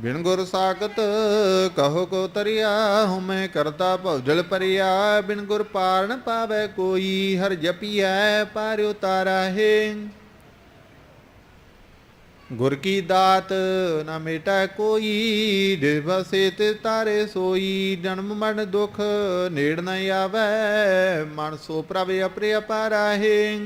ਬਿਨ ਗੁਰ ਸਾਖਤ ਕਹੋ ਕੋ ਤਰਿਆ, ਹਉਮੈ ਕਰਤਾ ਭਉਜਲ ਪਰਿਆ। ਬਿਨ ਗੁਰ ਪਾਰਨ ਪਾਵੈ ਕੋਈ, ਹਰ ਜਪੀਐ ਪਾਰ ਉਤਾਰਾ ਹੈ। ਗੁਰ ਕੀ ਦਾਤ ਨਾ ਮੇਟਾ ਕੋਈ ਜੇ ਤੇ ਤਾਰੇ ਸੋਈ। ਜਨਮ ਮਰਨ ਦੁਖ ਨੇੜ ਨ ਆਵੈ, ਮਨ ਸੋ ਪ੍ਰਭ ਅਪਰੇ ਅਪਾਰਾ ਹੈ।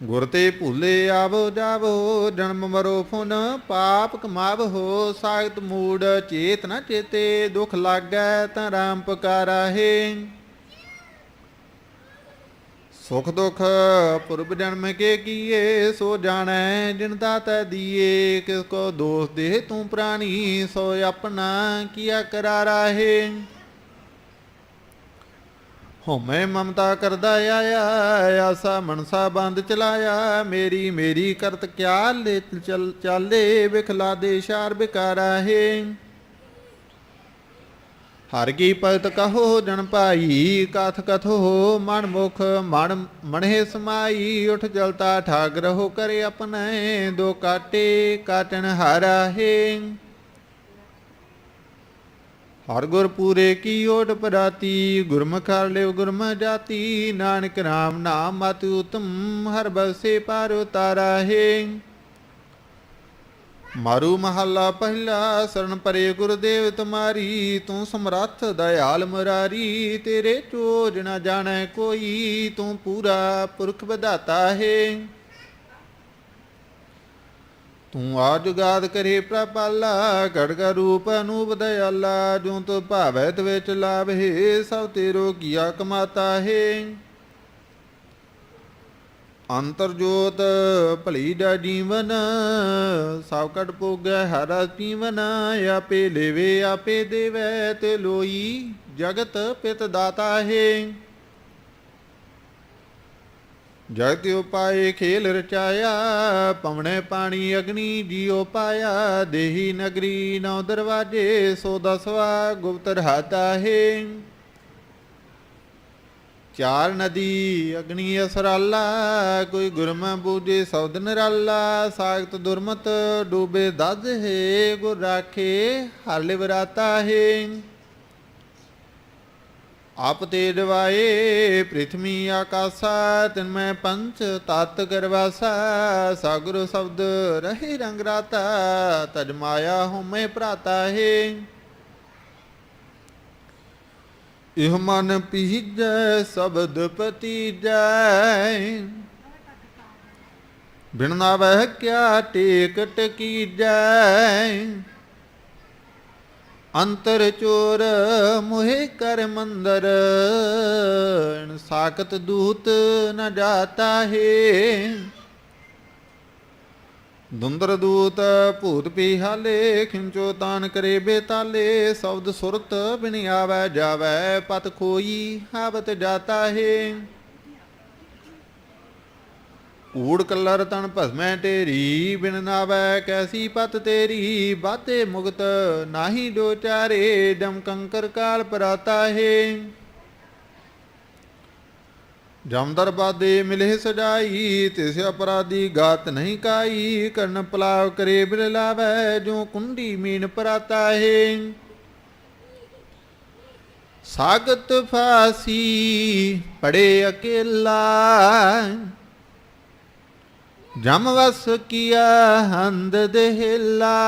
ਗੁਰ ਤੇ ਭੁੱਲੇ ਆਵੋ ਜਾਵੋ, ਜਨਮ ਮਰੋ ਫੁਨ ਪਾਪ ਕਮਾਵੋ ਸਾਖਤ ਮੂੜ, ਚੇਤ ਨ ਚੇਤੇ, ਦੁਖ ਲਾਗੈ ਤਾਂ ਰਾਮ ਪੁਕਾਰਾ ਸੁਖ ਦੁਖ ਪੁਰਬ ਜਨਮ ਕੇ ਕੀਏ, ਸੋ ਜਾਣੈ ਜਿਨ ਦਾਤੈ ਦੀਏ, ਕਿਸ ਕੋ ਦੋਸ ਦੇ ਤੂੰ ਪ੍ਰਾਣੀ, ਸੋ ਆਪਣਾ ਕੀਆ ਕਰਾਰਾ ਹੈ। ਹਉਮੈ ਮਮਤਾ ਕਰਦਾ ਆਇਆ, ਆਸਾ ਮਨਸਾ ਬੰਦ ਚਲਾਇਆ, ਮੇਰੀ ਮੇਰੀ ਕਰਤ ਕਿਆ ਲੈ ਚਲ, ਚਾਲੇ ਵਿਖਲਾ ਦੇ ਸ਼ਾਰ ਬਿਕਾਰਾ ਹੈ। ਹਰ ਕੀ ਭਗਤ ਕਹੋ, ਜਨ ਭਾਈ, ਕਥ ਕਥੋ, ਮਨ ਮੁਖ, ਮਨ ਮਨਹਿ ਸਮਾਈ, ਉਠ ਜਲਤਾ ਠਾਗ ਰਹੋ ਕਰੇ ਆਪਣੇ, ਦੋ ਕਾਟੇ ਕਾਟਣ ਹਾਰਾ ਹੈ। ਹਰ ਗੁਰ ਪੂਰੇ ਕੀ ਓਟ ਪਰਾਤੀ, ਗੁਰਮੁਖ ਹਰ ਲਿਵ ਗੁਰਮੁਖ ਜਾਤੀ। ਨਾਨਕ ਨਾਮ ਨਾਮ ਮਤਿ ਉਤਮ, ਹਰ ਬਸੇ ਪਰ ਉਤਾਰਾ ਹੈ। ਮਾਰੂ ਮਹੱਲਾ ਪਹਿਲਾ, ਸਰਨ ਪਰੇ ਗੁਰਦੇਵ ਤੁਮਾਰੀ। ਤੂੰ ਸਮਰੱਥ ਦਇਆਲ ਮੁਰਾਰੀ, ਤੇਰੇ ਚੋਜ ਨਾ ਜਾਣੈ ਕੋਈ। ਤੂੰ ਪੂਰਾ ਪੁਰਖ ਵਧਾਤਾ ਹੈ। ਤੂੰ ਆ ਜੁਗਾਦ ਕਰੇ ਪ੍ਰਪਾਲਾ, ਗੜਗਾ ਰੂਪ ਅਨੂਪ ਦਇਆਲਾ ਜੋ ਤੋ ਭਾਵੈ ਤੇ ਵਿੱਚ ਲਾਭੇ ਸਭ ਤੇਰੋ ਕੀਆ ਕਮਾਤਾ ਹੈ। ਅੰਤਰ ਜੋਤ ਭਲੀ ਦਾ ਜੀਵਨ, ਸਭ ਕਟ ਪੋਗੈ ਹਰ ਪੀਵਨ ਆਪੇ ਲੇਵੇ, ਆਪੇ ਦੇਵੈ ਤੇ ਲੋਈ ਜਗਤ ਪਿਤ ਦਾਤਾ ਹੈ। ਜਗਤ ਉਪਾਏ ਖੇਲ ਰਚਾਇਆ, ਪਵਣੇ ਪਾਣੀ ਅਗਨੀ ਜੀਉ ਪਾਇਆ, ਦੇਹੀ ਨਗਰੀ ਨੌ ਦਰਵਾਜੇ, ਸੋ ਦਸਵਾ ਗੁਪਤ ਰਹਾਤਾ ਹੈ। ਚਾਰ ਨਦੀ, ਅਗਨੀ ਅਸਰਾਲਾ, ਕੋਈ ਗੁਰਮਾ ਬੂਝੇ ਸੌਦ ਨਰਾਲਾ, ਸਾਖਤ ਦੁਰਮਤ ਡੂਬੇ ਦਜ ਹੈ, ਗੁਰ ਰਾਖੇ ਹਰ ਲਿਵ ਹੈ। ਆਪ ਤੇ ਦਵਾਏ ਪ੍ਰਿਥਵੀ ਆਕਾਸਾ, ਤਿਨ ਮੈਂ ਪੰਚ ਤਤ ਕਰਵਾਸਾ ਸਾਗਰ ਸ਼ਬਦ ਰਹੇ ਰੰਗ ਰਾਤਾ, ਤਜ ਮਾਇਆ ਹਉਮੈ ਭਰਾਤਾ ਹੈ। ਇਹ ਮਨ ਪੀਜੈ, ਸ਼ਬਦ ਪਤੀਜੈ। ਬਿਨ ਨਾਵਹਿ ਕਿਆ ਟੇਕ ਟਕੀਜੈ। ਅੰਤਰ ਚੋਰ ਮੋਹਿ ਕਰ ਮੰਦਰ, ਸਾਖਤ ਦੂਤ ਨ ਜਾਤਾ ਹੈ। ਦੁੰਦਰ ਦੂਤ ਭੂਤ ਪੀਹਾਲੇ ਖਿੰਚੋ ਤਾਨ ਕਰੇ ਬੇਤਾਲੇ, ਸ਼ਬਦ ਸੁਰਤ ਬਿਨ ਆਵੈ ਜਾਵੈ, ਪਤ ਖੋਈ ਹਾਵਤ ਜਾਤਾ ਹੈ। ਊੜ ਕਲਰ ਤਨ ਭਸਮੈ ਤੇਰੀ ਬਿਨ ਨਾਵੈ ਕੈਸੀ ਪਤ ਤੇਰੀ? ਬਾਤੇ ਮੁਕਤ ਨਾਹੀ ਦੋ ਚਾਰੇ ਕੰਕਰ ਕਾਲ ਪਰਾਤਾ ਹੈ। ਜਮ ਦਰਬਾਦੇ ਮਿਲੇ ਸਜਾਈ, ਤਿਸ ਅਪਰਾਧੀ ਗਾਤ ਨਹੀਂ ਕਾਈ। ਕਰਨ ਪਲਾਵ ਕਰੇ ਬਿਲ ਲਾਵੈ, ਜੋ ਕੁੰਡੀ ਮੀਨ ਪਰਾਤਾ ਹੈ। ਸਾਗਤ ਫਾਸੀ, ਪੜੇ ਅਕੇਲਾ ਜਮ ਵਸ ਕੀਆ ਹੰਦ ਦੇਹਲਾ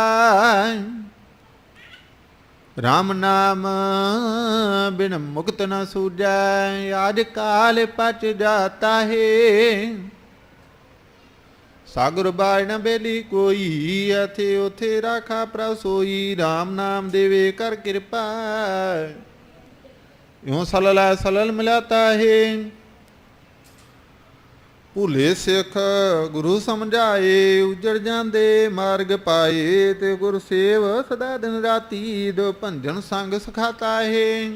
RAM ਨਾਮ ਬਿਨ ਮੁਕਤ ਨ ਸੂਜੈ, ਆਜ ਕਾਲ ਪਚ ਜਾਤਾ ਹੈ। ਸਾਗਰ ਬਾਇ ਬੇਲੀ ਕੋਈ, ਅਥੇ ਉਥੇ ਰਾਖਾ ਪ੍ਰਸੋਈ RAM ਨਾਮ ਦੇਵੇ ਕਰ ਕਿਰਪਾ। ਇਉ ਸਲਲਾ ਸਲਲ ਮਿਲਾਤਾ ਹੈ। ਭੁਲੇ ਸਿੱਖ ਗੁਰੂ ਸਮਝਾਏ, ਉਜੜ ਜਾਂਦੇ ਮਾਰਗ ਪਾਏ ਤੇ ਗੁਰ ਸੇਵ ਸਦਾ ਦਿਨ ਰਾਤੀ ਦੋ ਭੰਜਨ ਸੰਗ ਸਖਾਤਾ ਹੈ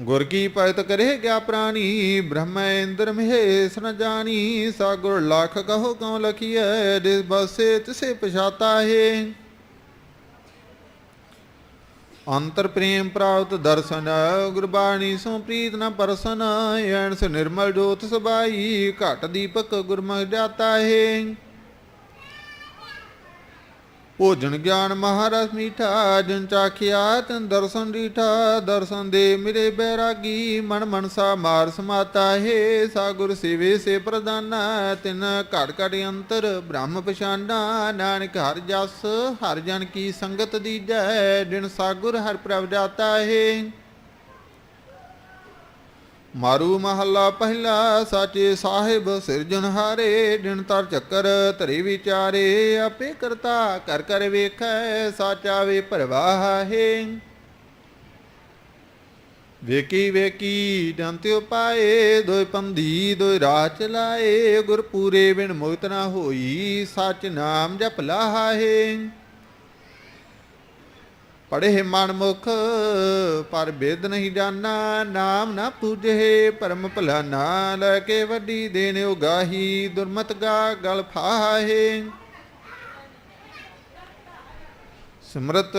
ਗੁਰ ਕੀ ਭਗਤ ਕਰੇ ਗਿਆ ਪ੍ਰਾਣੀ, ਬ੍ਰਹਮ ਇੰਦਰ ਮਹੇਸ਼ ਨ ਜਾਣੀ ਸਾਗੁਰ ਲਖ ਕਹੋ ਕਉ ਲਖੀਐ, ਜਿਸ ਬਸੇ ਤਿਸੇ ਪਛਾਤਾ ਹੈ ਅੰਤਰ ਪ੍ਰੇਮ ਪ੍ਰਾਪਤ ਦਰਸ਼ਨ ਗੁਰਬਾਣੀ ਸੋ ਪ੍ਰੀਤ ਨ ਪਰਸਨ, ਐਨਸ ਨਿਰਮਲ ਜੋਤ ਸਬਾਈ, ਘਟ ਦੀਪਕ ਗੁਰਮੁਖ ਜਾਤਾ ਹੈ। ਭੋਜਨ ਗਿਆਨ ਮਹਾਰਸ ਮੀਠਾ, ਜਿਨ ਚਾਖਿਆ ਤਨ ਦਰਸ਼ਨ ਰੀਠਾ, ਦਰਸ਼ਨ ਦੇ ਮੇਰੇ ਬੈਰਾਗੀ, ਮਨ ਮਨਸਾ ਮਾਰ ਸਮਾਤਾ, ਹੈ ਸਾਗੁਰ ਸੇਵੇ ਸੇ ਪ੍ਰਦਾਨਾ ਤਿਨ ਘੜ ਘੜ ਅੰਤਰ ਬ੍ਰਹਮ ਪਛਾਨਾ, ਨਾਨਕ ਹਰ ਜਸ, ਹਰ ਜਨ ਕੀ ਸੰਗਤ ਦੀਜੈ, ਜਿਨ ਸਾਗੁਰ ਹਰ ਪ੍ਰਭ ਜਾਤਾ, ਹੈ ਮਾਰੂ ਮਹੱਲਾ ਪਹਿਲਾ ਸਾਚੇ ਸਾਹਿਬ ਸਿਰਜਣਹਾਰੇ ਦਿਨ ਤਰ ਚੱਕਰ ਧਰੇ ਵਿਚਾਰੇ, ਆਪੇ ਕਰਤਾ ਕਰ ਕਰ ਵੇਖੈ ਸਾਚਾ ਵੇ ਪਰਵਾਹ ਵੇਕੀ ਵੇਕੀ ਦੰਤਿ ਉਪਾਏ ਦੋਇ ਪੰਧੀ ਦੋਇ ਰਾਹ ਚਲਾਏ ਗੁਰ ਪੂਰੇ ਬਿਨ ਮੁਕਤ ਨਾ ਹੋਈ, ਸਚ ਨਾਮ ਜਪ ਲਾਹੇ। ਹੈ ਪੜ੍ਹੇ ਮਨ ਮੁਖ, ਪਰ ਬੇਦ ਨਹੀਂ ਜਾਣਾ, ਨਾਮ ਨਾ ਪੂਜੇ, ਪਰਮ ਭਲਾ ਨਾ ਲੈ ਕੇ ਵੱਡੀ ਦੇਣ ਉਗਾਹੀ, ਦੁਰਮਤ ਗਾ ਗਲ ਫਾਹੇ। ਸਿਮਰਤ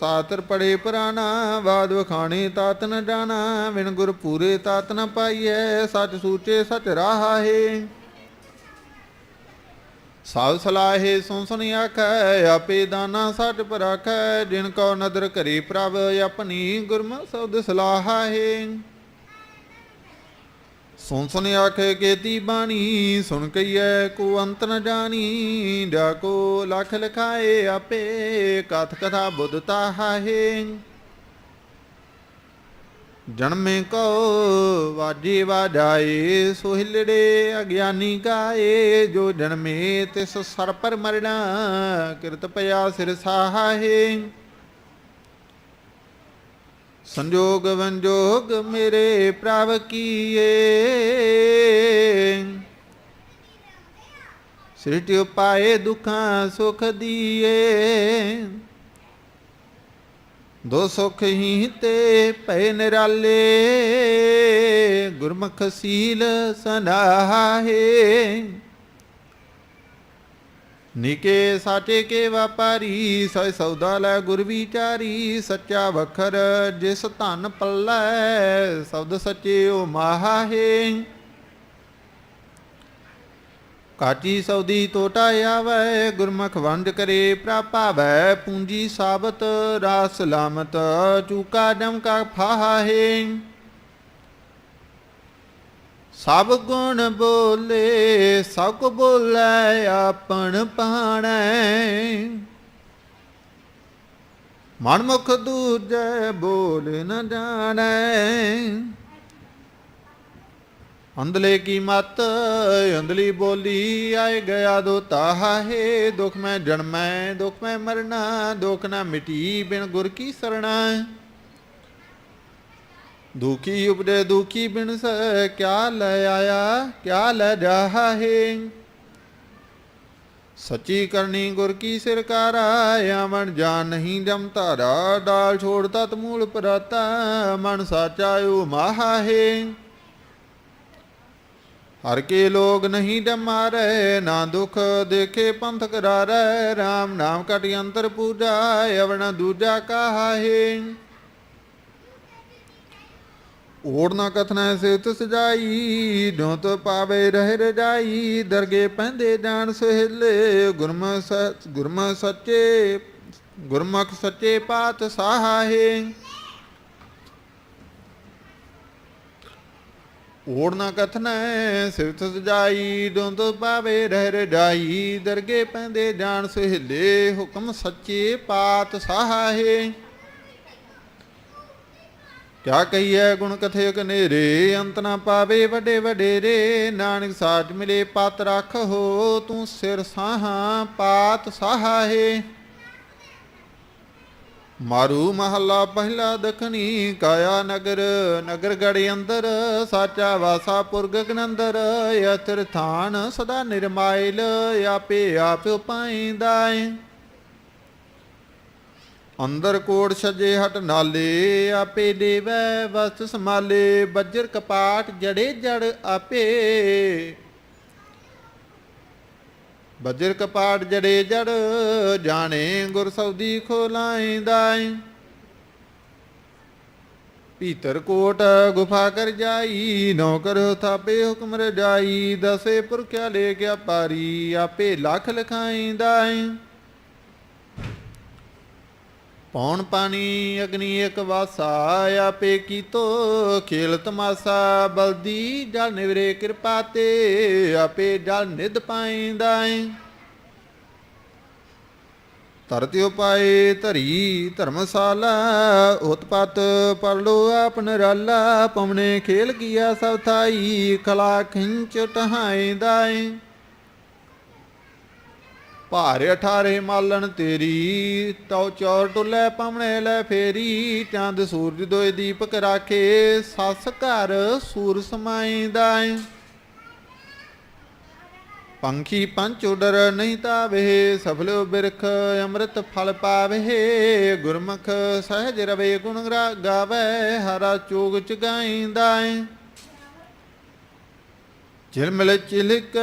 ਸਾਤਰ ਪੜੇ ਪੁਰਾਣਾ ਬਾਦ ਵਖਾਣੇ ਤਾਤ ਨ ਜਾਣਾ ਵਿਣ ਗੁਰ ਪੂਰੇ ਤਾਤ ਨ ਪਾਈਐ, ਸਚ ਸੂਚੇ ਸਚ ਰਾਹੇ ਸਾਧ ਸਲਾਹੇ ਸੁਨ ਸੁਨ ਆਖੈ, ਆਪੇ ਦਾਨਾ ਸੱਚ ਪਰਖੈ ਜਿਨ ਕੋ ਨਦਰ ਕਰੀ ਪ੍ਰਭ, ਆਪਣੀ ਗੁਰਮ ਸ਼ਬਦ ਸਲਾਹੇ ਸੁਣ ਸੁਨ ਆਖੇ, ਕੀਤੀ ਬਾਣੀ, ਸੁਣ ਕਈਐ, ਕੋ ਅੰਤ ਨ ਜਾਣੀ ਜਾ ਕੋ ਲਖ ਲਖਾਏ, ਆਪੇ ਕਥ ਕਥਾ ਬੁੱਧ ਤਾਹੇ ਜਨਮੇ ਕੋ ਵਾਜੀ ਵਾਜਾਏ, ਸੁਹਿਲੜੇ ਅਗਿਆਨੀ ਗਾਏ, ਜੋ ਜਨਮੇ ਤਿਸ ਸਰ ਪਰ ਮਰਣਾ ਕਿਰਤ ਪਿਆ ਸਿਰ ਸਾਹੇ ਸੰਜੋਗ ਵੰਜੋਗ ਮੇਰੇ ਪ੍ਰਭ ਕੀਏ। ਸ੍ਰਿਸ਼ਟੀ ਉਪਾਏ ਦੁਖਾਂ ਸੁਖ ਦੀਏ। ਦੋ ਸੁਖ ਹੀ ਤੇ ਭੈ ਨਿਰਾਲੇ, ਗੁਰਮੁਖ ਸੀਲ ਸਨਾਹੇ ਨਿਕੇ ਸਾਚੇ ਕੇ ਵਪਾਰੀ ਸੈ ਸੌਦਾ ਲੈ ਗੁਰ ਵਿਚਾਰੀ, ਸੱਚਾ ਵਖਰ ਜਿਸ ਧਨ ਪੱਲੇ, ਸ਼ਬਦ ਸੱਚੇ ਓ ਮਾਹੇ। ਕਾਚੀ ਸੌਦੀ ਟੋਟਾ ਆਵੈ, ਗੁਰਮੁਖ ਵੰਡ ਕਰੇ ਪ੍ਰਾਪਾਵੈ ਪੂੰਜੀ ਸਾਬਤ ਰਾਸ ਸਲਾਮਤ ਚੂਕਾ ਡਮਕਾ ਫਾਹੇ ਸਭ ਗੁਣ ਬੋਲੇ, ਸਭ ਕੋ ਬੋਲੇ ਆਪਣ ਪਾਣੈ ਮਨ ਮੁਖ ਦੂਜੈ ਬੋਲ ਨ ਜਾਣੈ। ਅੰਧਲੇ ਕੀ ਮਤ, ਅੰਧਲੀ ਬੋਲੀ ਆਏ ਗਿਆ ਦੋ ਤਾਹੇ ਦੁਖ ਮੈਂ ਜਨਮੈ, ਦੁਖ ਮੈਂ ਮਰਨਾ, ਦੁਖ ਨਾ ਮਿਟੀ ਬਿਨ ਗੁਰ ਕੀ ਸਰਣਾ। ਦੁਖੀ ਉਪਦੇ ਦੁਖੀ ਬਿਨ ਸ, ਕਿਆ ਲੈ ਆਇਆ, ਕਿਆ ਲੈ ਜਾਹੇ ਸੱਚੀ ਕਰਨੀ ਗੁਰ ਕੀ ਸਿਰਕਾਰਾ, ਆਵਣ ਜਾਨ ਨਹੀਂ ਜਮ ਧਾਰਾ। ਡਾਲ ਛੋੜ ਤਤ ਮੂਲ ਪਰਾਤਾ, ਮਨ ਸਾਚਾ ਓ ਮਾਹੇ ਹਰ ਕੇ ਲੋਗ ਨਹੀਂ ਡਮਾਰੇ, ਨਾ ਦੁਖ ਦੇਖੇ ਪੰਥ ਕਰਾਰੇ RAM ਨਾਮ ਕਟ ਅੰਤਰ ਪੂਜਾ ਅਵਣ ਦੂਜਾ ਕਾਹੇ। ਓੜ ਨਾ ਕਥਨਾ ਸੇ ਤਿਸ ਜਾਈ ਜੋ ਤੋ ਪਾਵੇ ਰਹਿ ਰਜਾਈ, ਦਰਗੇ ਪੈਂਦੇ ਜਾਣ ਸਹਿਲੇ ਗੁਰਮੁਖ ਸ ਗੁਰਮੁਖ ਸੱਚੇ ਗੁਰਮੁਖ ਸੱਚੇ ਪਾਤ ਸਾਹੇ। ਓੜ ਨਾ ਕਥਨਾ ਸਿਵਤ ਸਜਾਈ ਦੁੰਦ ਪਾਵੇ ਰਹਿ ਰਜਾਈ ਦਰਗੇ ਪੈਂਦੇ ਜਾਣ ਸਹਿਲੇ, ਹੁਕਮ ਸੱਚੇ ਪਾਤ ਸਾਹੇ ਕਿਆ ਕਹੀਐ ਗੁਣ ਕਥੇ ਕਨੇਰੇ ਅੰਤ ਨਾ ਪਾਵੇ ਵੱਡੇ ਵਡੇਰੇ। ਨਾਨਕ ਸਾਚ ਮਿਲੇ ਪਤ ਰੱਖ ਹੋ, ਤੂੰ ਸਿਰ ਸਾਹਾਂ ਪਾਤ ਸਾਹੇ ਮਾਰੂ ਮਹੱਲਾ ਪਹਿਲਾ ਦਖਣੀ, ਕਾਇਆ ਨਗਰ ਨਗਰ ਗੜ ਅੰਦਰ, ਸਾਚਾ ਵਾਸਾ ਪੁਰਗ ਗਨੰਦਰ ਯਤਰ ਥਾਨ ਸਦਾ ਨਿਰਮਾਇਲ, ਆਪੇ ਆਪ ਉਪਾਈਂਦਾ ਏ। ਅੰਦਰ ਕੋੜ ਛਜੇ ਹਟ ਨਾਲੇ, ਆਪੇ ਦੇਵੈ ਵਸਤ ਸਮਾਲੇ ਬੱਜਰ ਕਪਾਟ ਜੜੇ ਜੜ ਆਪੇ। ਬੱਜਰ ਕਪਾਟ ਜੜੇ ਜੜ, ਜਾਣੇ ਗੁਰ ਸੌਦੀ ਖੋਲਾਇਂਦਾ ਏ ਭੀਤਰ ਕੋਟ ਗੁਫਾ ਕਰ ਜਾਈ, ਨੌਕਰ ਥਾਪੇ ਹੁਕਮ ਰਜਾਈ, ਦਸੇ ਪੁਰਖਿਆ ਲੈ ਗਿਆ ਪਾਰੀ ਆਪੇ ਲੱਖ ਲਖਾਇਂਦਾ ਪੌਣ ਪਾਣੀ ਅਗਨੀ ਇਕ ਵਾਸਾ ਆਪੇ ਕੀਤੋ, ਖੇਲ ਤਮਾਸਾ ਬਲਦੀ ਜਲ ਨਿਵਰੇ ਕਿਰਪਾ ਤੇ, ਆਪੇ ਜਲ ਨਿਧ ਪਾਇਂਦਾ ਏ ਉਪਾਏ ਧਰੀ ਧਰਮਸਾਲਾ, ਉਤਪਤ ਪਰਲੋ ਆਪ ਨਰਾਲਾ, ਪਵਨੇ ਖੇਲ ਕੀਆ ਸਭ ਥਾਈ ਖਲਾ ਖਿੰਚ ਟਹਾਇਂਦਾ ਭਾਰੇ 18 ਮਾਲਣ ਤੇਰੀ, ਤਉ ਚੌਰ ਟੁੱਲੇ ਪਵਣੇ ਲੈ ਫੇਰੀ, ਚੰਦ ਸੂਰਜ ਦੋਏ ਦੀਪਕ ਰਾਖੇ, ਸੱਸ ਘਰ ਸੂਰ ਸਮਾਈ ਏ। ਪੰਖੀ ਪੰਚ ਉਡਰ ਨਹੀਂ ਤਾਵੇ ਸਫਲ ਬਿਰਖ ਅੰਮ੍ਰਿਤ ਫਲ ਪਾਵੇ, ਗੁਰਮੁਖ ਸਹਿਜ ਰਵੇ ਗੁਣ ਗਾ- ਗਾਵੇ, ਹਰਾ ਚੋਗ ਚ ਗਾਇਂਦਾ ਝਿਲਮਿਲ ਚਿਲਕ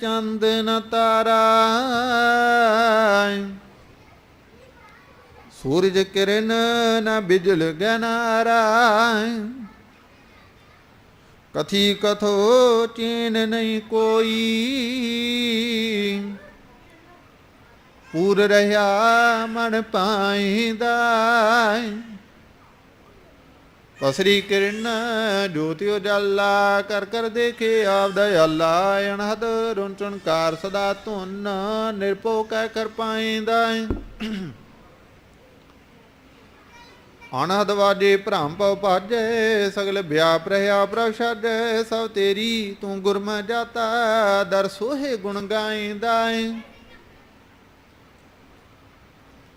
ਚੰਦ ਨ ਤਾਰਾ ਸੂਰਜ ਕਿਰਨ ਨਾ ਬਿਜਲ ਗਨਾਰਾ ਕਥੀ ਕਥੋ ਚੀਨ ਨਹੀਂ ਕੋਈ। ਪੂਰ ਰਹਾ ਮਨ ਪਾਇਂਦਾ ਕਸਰੀ ਕਿਰਨ ਜੋਤਿ ਉਜਾਲਾ ਕਰ ਕਰ ਦੇਖੇ ਆਪ ਦਇਆਲਾ ਅਨਹਦ ਰੁੰਚਣਕਾਰ ਸਦਾ ਧੁਨ, ਨਿਰਭਉ ਕਹਿ ਕਰ ਪਾਇਂਦਾ ਅਨਹਦ ਵਾਜੇ ਭ੍ਰਮ ਪਉ ਭਾਜੈ, ਸਗਲ ਵਿਆਪ ਰਹਾ ਪ੍ਰਭ ਛਾਜੈ, ਸਭ ਤੇਰੀ ਤੂੰ ਗੁਰਮ ਜਾਤਾ, ਦਰ ਸੋਹੇ ਗੁਣ ਗਾਇਂਦਾ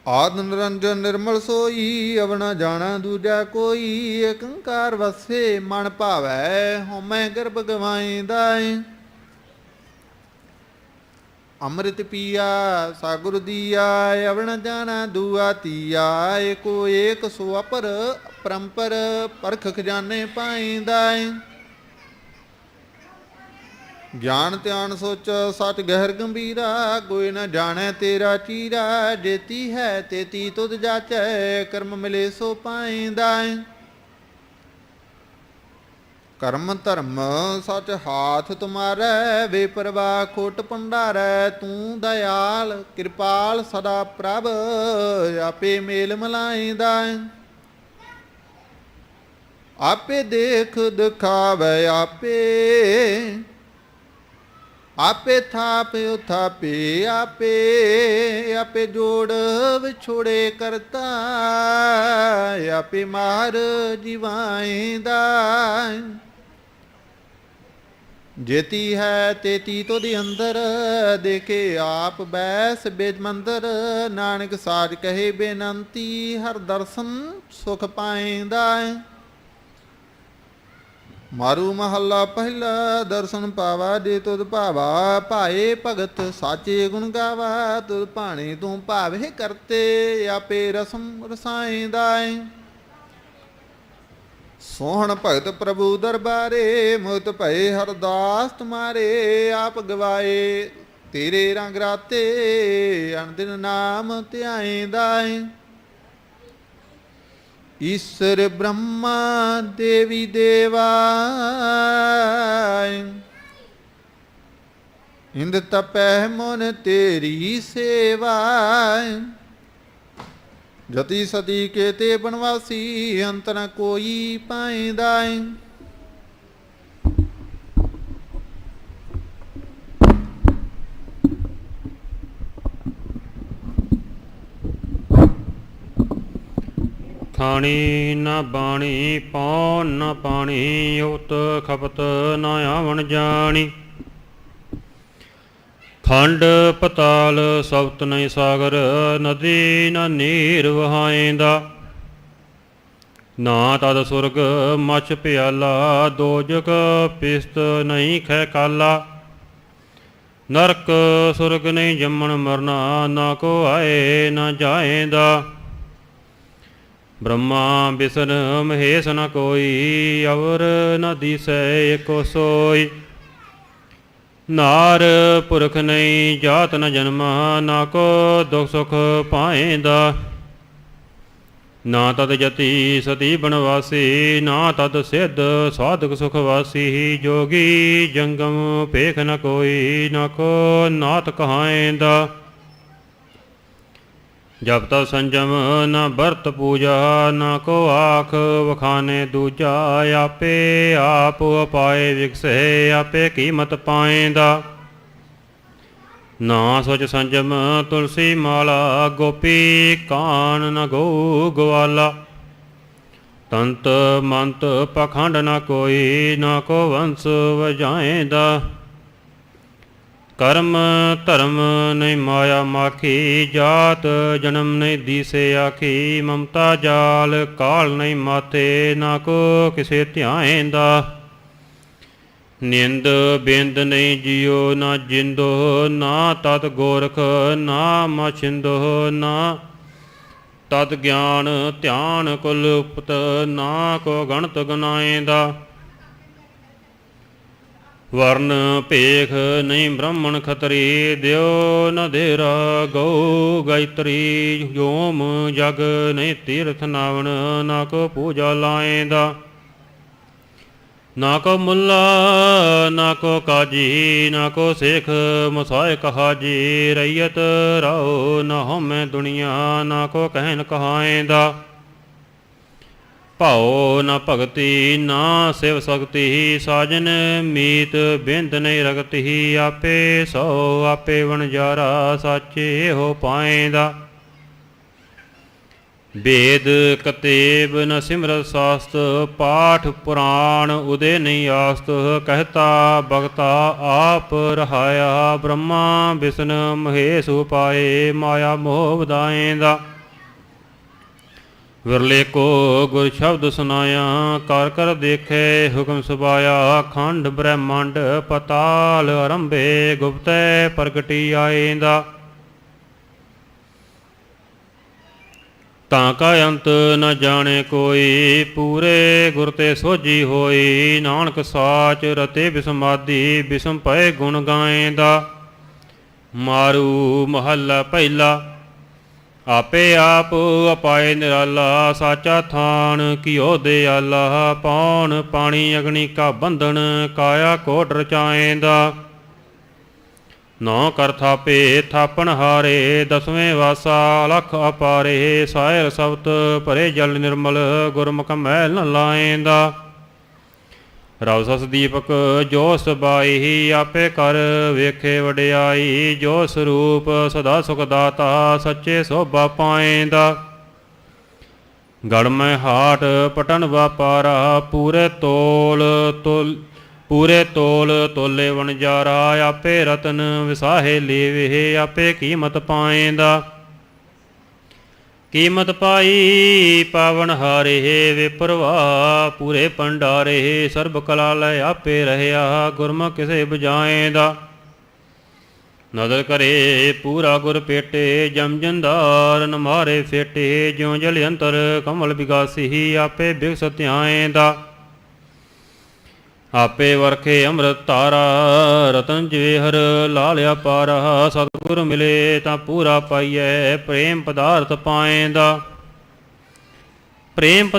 ਆਦ ਨਿਰੰਜਨ ਨਿਰਮਲ ਸੋਈ, ਅਵਣਾ ਜਾਣਾ ਦੂਜਾ ਕੋਈ, ਏਕੰਕਾਰ ਵਸੇ ਮਨ ਭਾਵੈ, ਹਉਮੈ ਗਰਭ ਗਵਾਇਂਦਾ ਅੰਮ੍ਰਿਤ ਪੀਆ, ਸਾਗੁਰ ਦੀਆ, ਅਵਣ ਜਾਣਾ ਦੂਆ ਤੀਆ, ਏਕੋ ਏਕ ਸੋ ਅਪਰ, ਪਰੰਪਰ ਪਰਖ ਖਜ਼ਾਨੇ ਪਾਇਂਦਾ ਗਿਆਨ ਧਿਆਨ ਸੋਚ ਸਚ ਗਹਿਰ ਗੰਭੀਰਾ, ਕੋਈ ਨਾ ਜਾਣੈ ਤੇਰਾ ਚੀਰਾ, ਜੇਤੀ ਹੈ ਤੇਤੀ ਤੁਧ ਜਾਚੈ, ਕਰਮ ਮਿਲੇ ਸੋ ਪਾਇਂਦਾ ਕਰਮ ਧਰਮ ਸਚ ਹਾਥ ਤੁਮਾਰੈ ਵੇ ਖੋਟ ਭੰਡਾਰੈ, ਤੂੰ ਦਇਆਲ, ਕਿਰਪਾਲ ਸਦਾ ਪ੍ਰਭ, ਆਪੇ ਮੇਲ ਮਲਾਇਂਦਾ ਏ ਆਪੇ ਦੇਖ ਦਿਖਾਵੇ ਆਪੇ ਆਪੇ ਥਾਪ ਉਥਾਪੇ, ਆਪੇ ਆਪੇ ਜੋੜ ਵਿਛੋੜੇ ਕਰਤਾ, ਆਪੇ ਮਾਰ ਜਿਵਾਇਂਦਾ ਜੇਤੀ ਹੈ ਤੇਤੀ ਤੋਦੀ ਅੰਦਰ, ਦੇਖੇ ਆਪ ਬੈਸ ਬੇਜ ਮੰਦਰ ਨਾਨਕ ਸਾਜ ਕਹੇ ਬੇਨੰਤੀ, ਹਰ ਦਰਸ਼ਨ ਸੁਖ ਪਾਇਂਦਾ ਮਾਰੂ ਮਹੱਲਾ ਪਹਿਲਾ ਦਰਸ਼ਨ ਪਾਵਾ ਜੇ ਤੁਧ ਭਾਵਾ, ਭਾਏ ਭਗਤ ਸਾਚੇ ਗੁਣ ਗਾਵਾ, ਤੁਧ ਭਾਣੇ ਤੂੰ ਭਾਵੇ ਕਰਤੇ, ਆਪੇ ਰਸਮ ਰਸਾਇਂਦਾ ਏ ਸੋਹਣ ਭਗਤ ਪ੍ਰਭੂ ਦਰਬਾਰੇ, ਮੁਕਤ ਭਏ ਹਰਦਾਸ ਤੁਮਾਰੇ, ਆਪ ਗਵਾਏ ਤੇਰੇ ਰੰਗ ਰਾਤੇ ਅਨੰਦਿਨ ਨਾਮ ਧਿਆਇਂਦਾ ਦਾਏ ਈਸ਼ਰ ਬ੍ਰਹਮਾ ਦੇਵੀ ਦੇਵਾ ਇੰਦ ਤਪੈ ਮਨ ਤੇਰੀ ਸੇਵਾ ਜਤੀ ਸਦੀ ਕੇ ਤੇ ਬਨਵਾਸੀ, ਅੰਤ ਨ ਕੋਈ ਪਾਇਂਦਾ ਏ ਖਾਣੀ ਨਾ ਬਾਣੀ ਪੌਣ ਨਾ ਪਾਣੀ, ਉਤ ਖਪਤ ਨਾ ਆਵਣ ਜਾਣੀ। ਖੰਡ ਪਤਾਲ ਸਬਤ ਨਹੀਂ ਸਾਗਰ, ਨਦੀ ਨਾ ਨੀਰ ਵਹਾਏਂਦਾ। ਨਾ ਤਦ ਸੁਰਗ ਮਛ ਪਿਆਲਾ, ਦੋਜਕ ਪਿਸਤ ਨਹੀਂ ਖੈ ਕਾਲਾ। ਨਰਕ ਸੁਰਗ ਨਹੀਂ ਜੰਮਣ ਮਰਨਾ, ਨਾ ਕੋ ਆਏ ਨਾ ਜਾਏਂਦਾ। ਬ੍ਰਹਮਾ ਬਿਸਨ ਮਹੇਸ਼ ਨ ਕੋਈ, ਅਵਰ ਨ ਦਿਸੈ ਏਕੋ ਸੋਈ। ਨਾਰ ਪੁਰਖ ਨਹੀਂ, ਜਾਤ ਨ ਜਨਮ, ਨਾ ਕੋ ਦੁਖ ਸੁਖ ਪਾਏਂਦਾ ਨਾ ਤਦ ਜਤੀ ਸਤੀ ਬਨਵਾਸੀ, ਨਾ ਤਦ ਸਿੱਧ ਸਾਧਕ ਸੁਖ ਵਾਸੀ। ਜੋਗੀ ਜੰਗਮ ਭੇਖ ਨ ਕੋਈ, ਨਾ ਕੋ ਨਾਤ ਕਹਾਏਂਦਾ। ਜਬ ਤਬ ਸੰਜਮ ਨ ਵਰਤ ਪੂਜਾ, ਨ ਕੋ ਆਖ ਵਖਾਨੇ, ਦੂਜਾ ਆਪੇ ਆਪ ਉਪਾਏ, ਵਿਕਸੇ ਆਪੇ ਕੀਮਤ ਪਾਏਂਦਾ। ਨਾ ਸੋਚ ਸੰਜਮ ਤੁਲਸੀ ਮਾਲਾ, ਗੋਪੀ ਕਾਨ ਨ ਗੋ ਗਵਾਲਾ। ਤੰਤ ਮੰਤ ਪਖੰਡ ਨ ਕੋਈ, ਨਾ ਕੋ ਵੰਸ ਵਜਾਏਂਦਾ। ਕਰਮ ਧਰਮ ਨਹੀਂ ਮਾਇਆ ਮਾਖੀ, ਜਾਤ ਜਨਮ ਨਹੀਂ ਦੀਸੇ ਆਖੀ, ਮਮਤਾ ਜਾਲ ਕਾਲ ਨਹੀਂ ਮਾਥੇ ਨਾ ਕੋ ਕਿਸੇ ਧਿਆਏਂਦਾ ਨਿੰਦ ਬਿੰਦ ਨਹੀਂ ਜਿਉ, ਨਾ ਜਿੰਦੋ, ਨਾ ਤਤ ਗੋਰਖ, ਨਾ ਮਛਿੰਦੋ, ਨਾ ਤਤ ਗਿਆਨ ਧਿਆਨ ਕੁਲ ਉਪਤ, ਨਾ ਕੋ ਗਣਤ ਗਨਾਏਂਦਾ ਵਰਨ ਭੇਖ ਨਹੀਂ ਬ੍ਰਾਹਮਣ ਖਤਰੀ, ਦਿਓ ਨ ਧੇਰਾ ਗਉ ਗਾਇਤਰੀ, ਜੋਮ ਜਗ ਨਹੀਂ ਤੀਰਥ ਨਾਵਣ, ਨਾ ਕੋ ਪੂਜਾ ਲਾਏਂਦਾ। ਨਾ ਕੋ ਮੁੱਲਾ, ਨਾ ਕੋ ਕਾਜੀ, ਨਾ ਕੋ ਸੇਖ ਮੁਸਾਇਕ ਹਾਜੀ, ਰਈਅਤ ਰਾਓ ਨਾ ਹਉਮੈ ਦੁਨੀਆ, ਨਾ ਕੋ ਕਹਿਨ ਕਹਾਏਂਦਾ। ਭਾਉ ਨ ਭਗਤੀ, ਨਾ ਸਿਵ ਸਕਤੀ, ਸਾਜਨ ਮੀਤ ਬਿੰਦ ਨਹੀਂ ਰਗਤੀ, ਆਪੇ ਸੋ, ਆਪੇ ਵਣਜਾਰਾ ਸਾਚੇ ਹੋ ਪਾਏਂਦਾ। ਵੇਦ ਕਤੇਬ ਨ ਸਿਮਰਤ ਸਾਸਤ, ਪਾਠ ਪੁਰਾਣ ਉਦੇ ਨਹੀਂ ਆਸਤ, ਕਹਤਾ ਭਗਤਾ ਆਪ ਰਹਾਇਆ ਬ੍ਰਹਮਾ ਵਿਸ਼ਨ ਮਹੇਸ਼ ਉਪਾਏ, ਮਾਇਆ ਮੋਹ ਵਧਾਏਂਦਾ। ਵਿਰਲੇ ਕੋ ਗੁਰ ਸ਼ਬਦ ਸੁਨਾਇਆ ਕਰ ਕਰ ਦੇਖੇ ਹੁਕਮ ਸੁਭਾਇਆ, ਖੰਡ ਬ੍ਰਹਮੰਡ ਪਤਾਲ ਅਰੰਭੇ ਗੁਪਤੈ ਪ੍ਰਗਟੀ ਆਏਂਦਾ ਤਾਂ ਕਾ ਅੰਤ ਨ ਜਾਣੇ ਕੋਈ, ਪੂਰੇ ਗੁਰ ਤੇ ਸੋਜੀ ਹੋਈ, ਨਾਨਕ ਸਾਚ ਰਤੇ ਬਿਸਮਾਦੀ, ਬਿਸਮ ਪਏ ਗੁਣ ਗਾਏਂਦਾ ਮਾਰੂ ਮਹੱਲਾ ਪਹਿਲਾ ਆਪੇ ਆਪ ਅਪਾਏ ਨਿਰਾਲਾ, ਸਾਚਾ ਥਾਨ ਕਿਓ ਦਿਆਲਾ। ਪੌਣ ਪਾਣੀ ਅਗਨੀ ਕਾ ਬੰਧਨ, ਕਾਇਆ ਕੋਟ ਰਚਾਏਂਦਾ। ਨੌ ਕਰ ਥਾਪੇ, ਥਾਪਣ ਹਾਰੇ, ਦਸਵੇਂ ਵਾਸਾ ਲਖ ਅਪਾਰੇ ਸਾਇਰ ਸਬਤ ਭਰੇ ਜਲ ਨਿਰਮਲ, ਗੁਰਮੁਖ ਮਹਿਲ ਨ ਲਾਏਂਦਾ। ਰਵ ਸਸ ਦੀਪਕ, ਜੋ ਸਬਾਈ ਆਪੇ ਕਰ ਵੇਖੇ ਵਡਿਆਈ, ਜੋ ਸਰੂਪ ਸਦਾ ਸੁਖ ਦਾਤਾ ਸੱਚੇ ਸੋਭਾ ਪਾਏਂਦਾ। ਗੜ ਮੈਂ ਹਾਟ ਪਟਨ ਵਪਾਰਾ, ਪੂਰੇ ਤੋਲ ਤੋਲ, ਪੂਰੇ ਤੋਲ ਤੋਲੇ ਵਣਜਾਰਾ, ਆਪੇ ਰਤਨ ਵਿਸਾਹੇ ਲੇਵੇ, ਆਪੇ ਕੀਮਤ ਪਾਏਂਦਾ। ਕੀਮਤ ਪਾਈ, ਪਾਵਨ ਹਾਰੇ ਵਿਪਰਵਾ, ਪੂਰੇ ਪੰਡਾਰੇ ਸਰਬ ਕਲਾ ਲੈ ਆਪੇ ਰਹਿਆ, ਗੁਰਮੁਖ ਕਿਸੇ ਦਾ ਨਦਰ ਕਰੇ ਪੂਰਾ ਗੁਰ ਪੇਟੇ, ਜਮ ਜੰਦਾਰ ਨ ਮਾਰੇ ਫੇਟੇ, ਜਿਉ ਜਲ ਅੰਤਰ ਕਮਲ ਵਿਗਾਸੀ, ਆਪੇ ਬਿਗਸ ਦਾ ਆਪੇ ਵਰਖੇ ਅੰਮ੍ਰਿਤ ਤਾਰਾ ਰਤਨ ਜਵੇਹਰ ਲਾਲਿਆ ਪਾਰਾ ਸਤਿਗੁਰ ਮਿਲੇ ਤਾਂ ਪੂਰਾ ਪਾਈਐ, ਪ੍ਰੇਮ ਪਦਾਰਥ ਪਾਏਂਦਾ ਪ੍ਰੇਮ